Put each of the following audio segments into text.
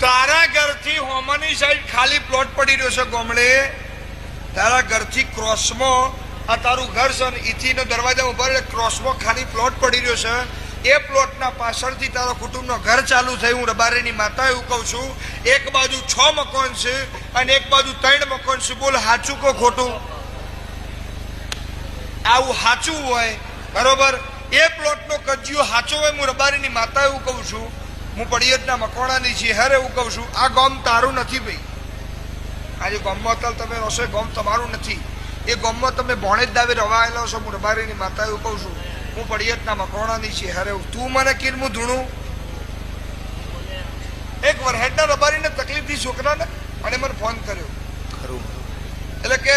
તારા ઘરથી હોમાની સાઈડ ખાલી પ્લોટ પડી રહ્યો છે ગોમડે તારા ઘરથી ક્રોસમાં, આ તારું ઘર છે ને ઈથીનો દરવાજા ઊભા એટલે ક્રોસમાં ખાલી પ્લોટ પડી રહ્યો છે. એ પ્લોટના પાછળથી તારો કુટુંબનો ઘર ચાલુ થયું. હું રબારીની માતા એવું કહું છું. એક બાજુ છ મકાન છે અને એક બાજુ ત્રણ મકાન છે. બોલ, સાચું કો ખોટું? આવું સાચું હોય, બરોબર? એ પ્લોટનો કજિયો સાચો હોય, હું રબારીની માતા એવું કહું છું. હું પડિયતના મકવાણાની છીએ હેરે એવું કહું છું આ ગામ તારું નથી ભાઈ. આજે ગામમાં અત્યારે તમે રસો ગામ તમારું નથી. એ ગામમાં તમે ભોણે જ દાવે રવાયેલા છો હું રબારીની માતા એવું કહું છું હું પડિયતના મકવાણાની છીએ હેરે તું મને કીરમું ધૂણું? એક વરહેડના રબારીને તકલીફથી છોકરાને અને મને ફોન કર્યો. ખરું એટલે કે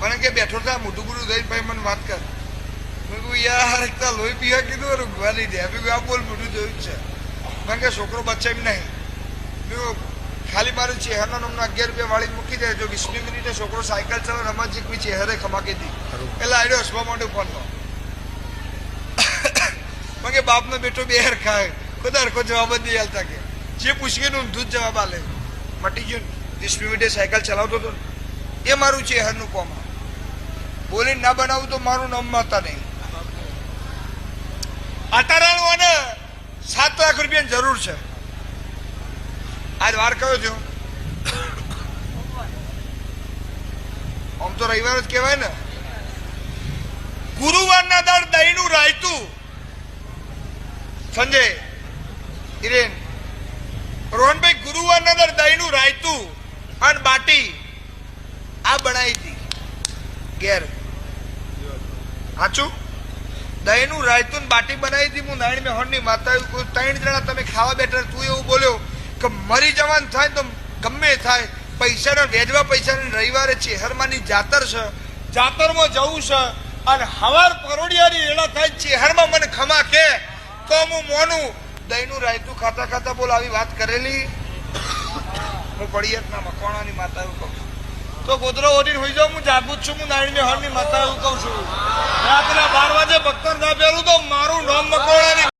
મને કે બેઠો હતા મોટું ગુરુ દઈ ભાઈ મને વાત કર. તો લોહી પિયા કીધું ઊંઘવા નહીં દે. મેં આ બોલ મોટું જોયું છે. મને કે છોકરો બચ્ચે નહીં. મેં ખાલી મારે ચહેરાનો નામના અગિયાર રૂપિયા વાળી મૂકી દે જો વીસમી મિનિટે છોકરો સાયકલ ચલાવે રમત જીકવી ચહેરે ખમાકી દી. એટલે આડ્યો હસવા માંડ્યો ફોનનો. મને કે બાપનો બેટો બે હેર ખાય ખુદા હરખો જવાબ જ નહીં હાલતા કે. જે પૂછીએ ને ઊંધું જ જવાબ આલે. મટી ગયું ને. વીસ મિનિટે સાયકલ ચલાવતો હતો એ મારું ચહેરનું કોમ બોલીને ના બનાવું તો મારું નામ માતા નહીં. અટારાણું સાત લાખ રૂપિયાની જરૂર છે. આજ વાર કયો થયો? આમ તો રવિવાર જ કહેવાય ને. ગુરુવારના દર દહીંનું રાયતું. સંજય ઇરેન રોહનભાઈ ગુરુવારના દર દહીંનું રાયતું અને બાટી આ બનાવી હતી. ઘેર. સાચું દહીંનું રાયતું બાટી બનાવી હતી હું નારાયણ મેહોણની માતા ત્રણ જણા તમે ખાવા બેઠા તું એવું બોલ્યો કે મરી જવાનું થાય તો ગમે થાય. પૈસાના વેજવા પૈસાની રવિવારે ચેહરમાંની જાતર છે. જાતરમાં જવું છે. અને હવાર પરોડિયાની એળા થાય ચેહરમાં મને ખમા કે. તો હું મોનું. દહીંનું રાયતું ખાતા ખાતા બોલ આવી વાત કરેલી. હું પડિયતના મકવાણાની માતા એવું કહું છું. તો ગોદરો ઓઢીને હોઈ જાઉં હું જાગું છું. હું નારાયણ મેહોણની માતા એવું કહું છું. રાત્રે બાર વાગે ભક્તર પહેરું તો મારું નામ મકવાણાની